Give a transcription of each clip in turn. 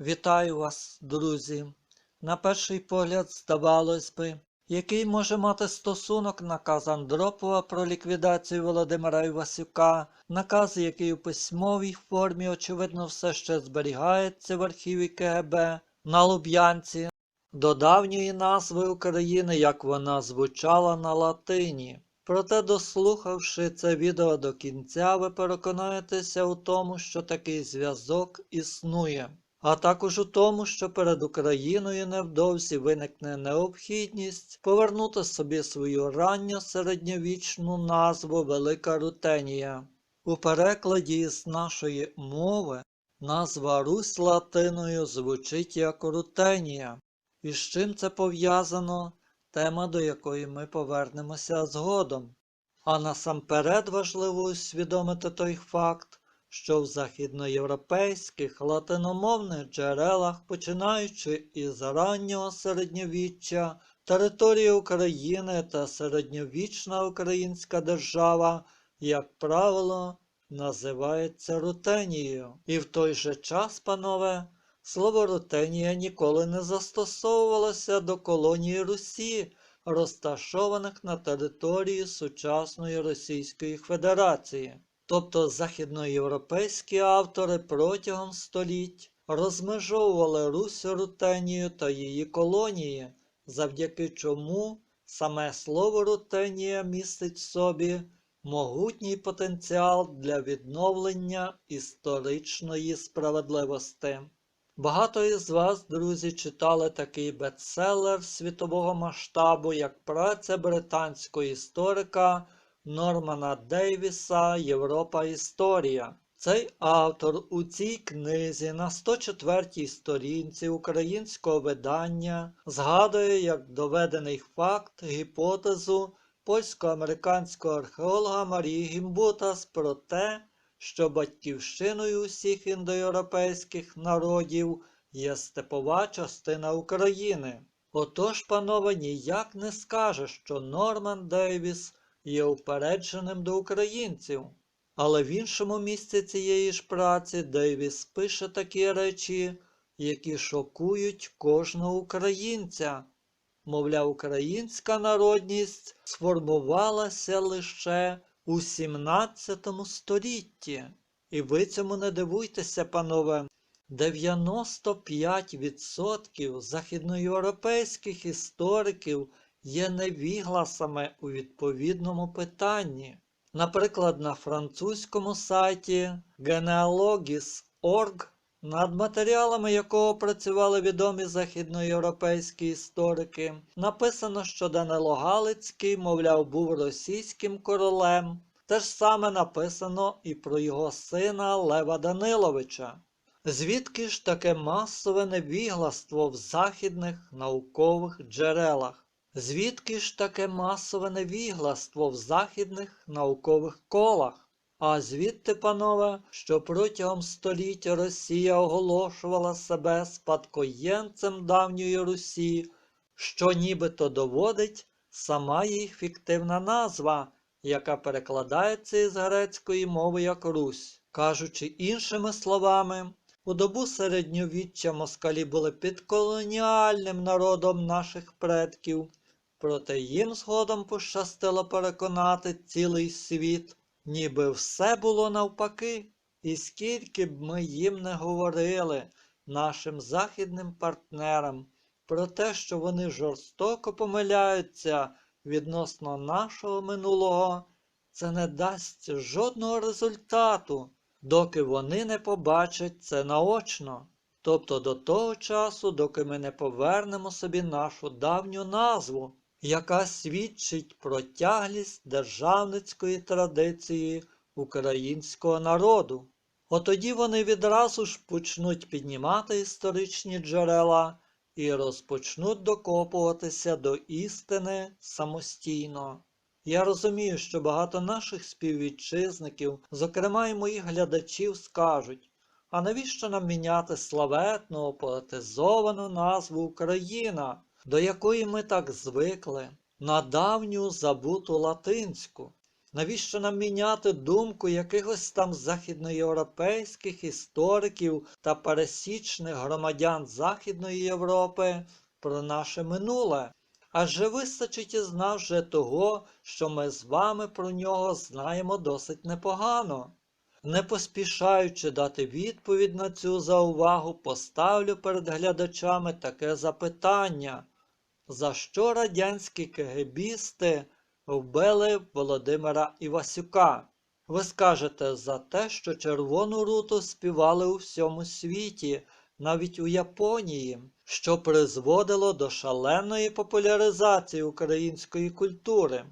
Вітаю вас, друзі. На перший погляд, здавалось би, який може мати стосунок наказ Андропова про ліквідацію Володимира Івасюка, наказ, який у письмовій формі, очевидно, все ще зберігається в архіві КГБ на Луб'янці, до давньої назви України, як вона звучала на латині. Проте, дослухавши це відео до кінця, ви переконаєтеся у тому, що такий зв'язок існує, а також у тому, що перед Україною невдовзі виникне необхідність повернути собі свою ранньо середньовічну назву Велика Рутенія. У перекладі з нашої мови назва Русь латиною звучить як Рутенія. І з чим це пов'язано? Тема, до якої ми повернемося згодом. А насамперед важливо усвідомити той факт, що в західноєвропейських латиномовних джерелах, починаючи із раннього середньовіччя, територія України та середньовічна українська держава, як правило, називається Рутенією. І в той же час, панове, Слово Рутенія ніколи не застосовувалося до колонії Русі, розташованих на території сучасної Російської Федерації. Тобто західноєвропейські автори протягом століть розмежовували Русь Рутенію та її колонії, завдяки чому саме слово Рутенія містить в собі могутній потенціал для відновлення історичної справедливості. Багато із вас, друзі, читали такий бестселер світового масштабу, як праця британського історика Нормана Дейвіса Європа Історія. Цей автор у цій книзі на 104-й сторінці українського видання згадує як доведений факт гіпотезу польсько-американського археолога Марії Гімбутас про те, що батьківщиною усіх індоєвропейських народів є степова частина України. Отож, панове, ніяк не скаже, що Норман Дейвіс є упередженим до українців. Але в іншому місці цієї ж праці Дейвіс пише такі речі, які шокують кожного українця. Мовляв, українська народність сформувалася лише у 17 столітті. І ви цьому не дивуйтеся, панове. 95% західноєвропейських істориків є невігласами у відповідному питанні. Наприклад, на французькому сайті genealogis.org, над матеріалами якого працювали відомі західноєвропейські історики, написано, що Данило Галицький, мовляв, був російським королем. Те ж саме написано і про його сина Лева Даниловича. Звідки ж таке масове невігластво в західних наукових джерелах? Звідки ж таке масове невігластво в західних наукових колах? А звідти, панове, що протягом століття Росія оголошувала себе спадкоємцем давньої Русі, що нібито доводить сама їх фіктивна назва, яка перекладається із грецької мови як Русь. Кажучи іншими словами, у добу середньовіччя москалі були підколоніальним народом наших предків, проте їм згодом пощастило переконати цілий світ, ніби все було навпаки, і скільки б ми їм не говорили, нашим західним партнерам, про те, що вони жорстоко помиляються відносно нашого минулого, це не дасть жодного результату, доки вони не побачать це наочно. Тобто до того часу, доки ми не повернемо собі нашу давню назву, яка свідчить про тяглість державницької традиції українського народу. Отоді вони відразу ж почнуть піднімати історичні джерела і розпочнуть докопуватися до істини самостійно. Я розумію, що багато наших співвітчизників, зокрема й моїх глядачів, скажуть, а навіщо нам міняти славетну, поетизовану назву Україна, до якої ми так звикли, на давню забуту латинську? Навіщо нам міняти думку якихось там західноєвропейських істориків та пересічних громадян Західної Європи про наше минуле? Адже вистачить із нас вже того, що ми з вами про нього знаємо досить непогано. Не поспішаючи дати відповідь на цю заувагу, поставлю перед глядачами таке запитання. За що радянські кегебісти вбили Володимира Івасюка? Ви скажете за те, що червону руту співали у всьому світі, навіть у Японії, що призводило до шаленої популяризації української культури.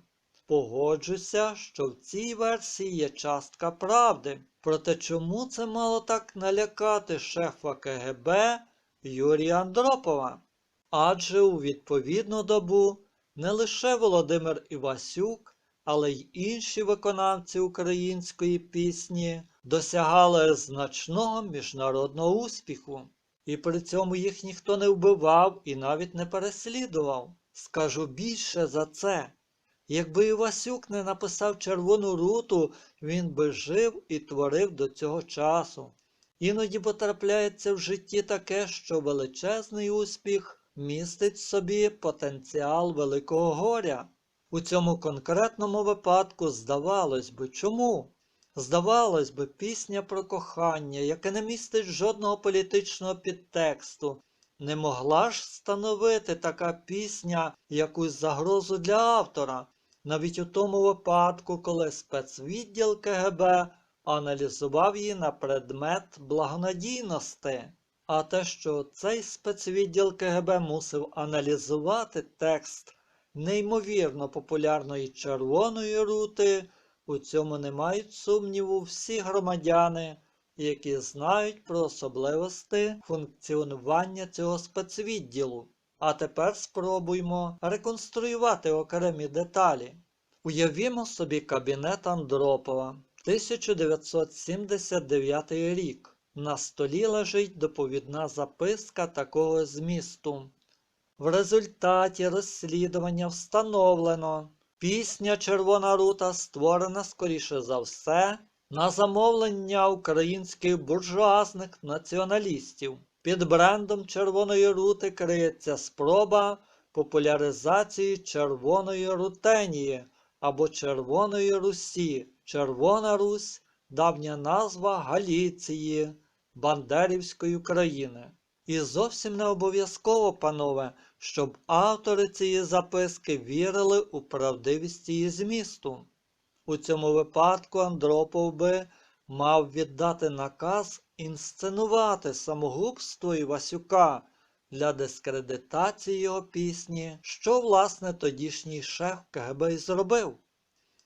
Погоджуся, що в цій версії є частка правди. Проте чому це мало так налякати шефа КГБ Юрія Андропова? Адже у відповідну добу не лише Володимир Івасюк, але й інші виконавці української пісні досягали значного міжнародного успіху. І при цьому їх ніхто не вбивав і навіть не переслідував. Скажу більше за це. Якби Івасюк не написав червону руту, він би жив і творив до цього часу. Іноді потрапляється в житті таке, що величезний успіх містить в собі потенціал великого горя. У цьому конкретному випадку здавалось би, чому? Здавалось би, пісня про кохання, яке не містить жодного політичного підтексту, не могла ж становити така пісня якусь загрозу для автора, навіть у тому випадку, коли спецвідділ КГБ аналізував її на предмет благонадійності. А те, що цей спецвідділ КГБ мусив аналізувати текст неймовірно популярної червоної рути, у цьому не мають сумніву всі громадяни, які знають про особливості функціонування цього спецвідділу. А тепер спробуймо реконструювати окремі деталі. Уявімо собі кабінет Андропова, 1979 рік. На столі лежить доповідна записка такого змісту. В результаті розслідування встановлено, пісня Червона рута створена скоріше за все на замовлення українських буржуазних націоналістів. Під брендом Червоної рути криється спроба популяризації Червоної рутенії або Червоної Русі. Червона Русь давня назва Галіції, Бандерівської країни. І зовсім не обов'язково, панове, щоб автори цієї записки вірили у правдивість її змісту. У цьому випадку Андропов би мав віддати наказ інсценувати самогубство Івасюка для дискредитації його пісні, що, власне, тодішній шеф КГБ і зробив.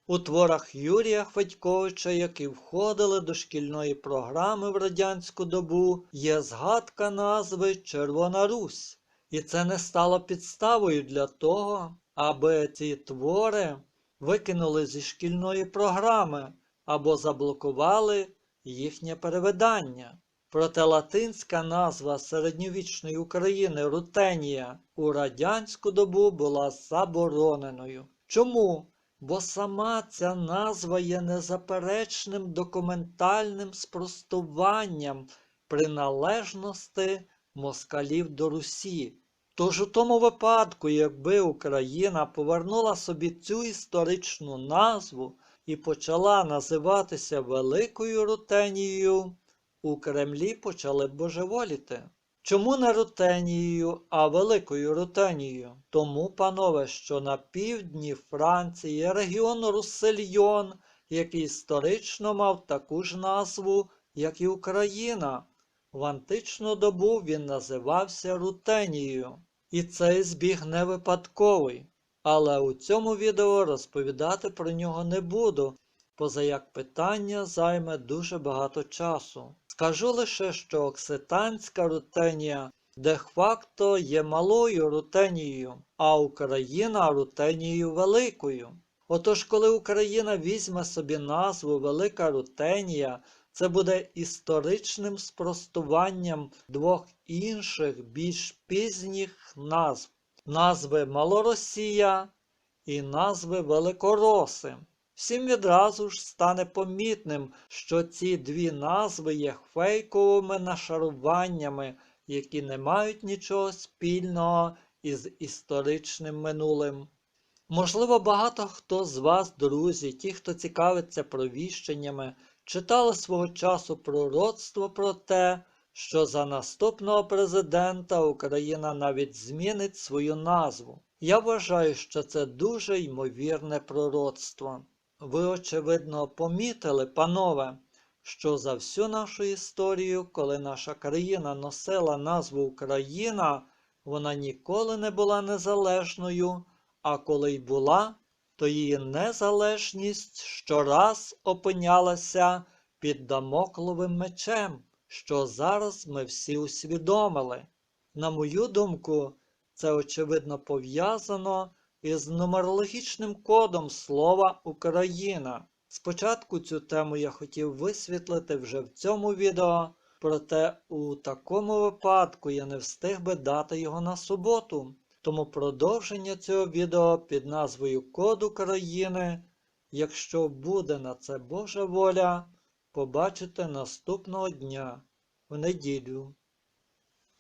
У творах Юрія Хведьковича, які входили до шкільної програми в радянську добу, є згадка назви Червона Русь. І це не стало підставою для того, аби ці твори викинули зі шкільної програми або заблокували їхнє перевидання. Проте латинська назва середньовічної України Рутенія у радянську добу була забороненою. Чому? Бо сама ця назва є незаперечним документальним спростуванням приналежності москалів до Русі. Тож у тому випадку, якби Україна повернула собі цю історичну назву і почала називатися Великою Рутенією, у Кремлі почали божеволіти. Чому не Рутенією, а Великою Рутенією? Тому, панове, що на півдні Франції регіон Руссельйон, який історично мав таку ж назву, як і Україна. В античну добу він називався Рутенією. І цей збіг не випадковий. Але у цьому відео розповідати про нього не буду, поза як питання займе дуже багато часу. Скажу лише, що окситанська рутенія де-факто є малою рутенією, а Україна рутенією великою. Отож, коли Україна візьме собі назву Велика Рутенія, це буде історичним спростуванням двох інших більш пізніх назв назви Малоросія і назви Великороси. всім відразу ж стане помітним, що ці дві назви є фейковими нашаруваннями, які не мають нічого спільного із історичним минулим. Можливо, багато хто з вас, друзі, ті, хто цікавиться провіщеннями, читали свого часу пророцтво про те, що за наступного президента Україна навіть змінить свою назву. Я вважаю, що це дуже ймовірне пророцтво. Ви, очевидно, помітили, панове, що за всю нашу історію, коли наша країна носила назву Україна, вона ніколи не була незалежною, а коли й була, то її незалежність щораз опинялася під дамокловим мечем, що зараз ми всі усвідомили. На мою думку, це очевидно пов'язано із нумерологічним кодом слова Україна. Спочатку цю тему я хотів висвітлити вже в цьому відео, проте у такому випадку я не встиг би дати його на суботу. Тому продовження цього відео під назвою Код України, якщо буде на це Божа воля, побачите наступного дня в неділю.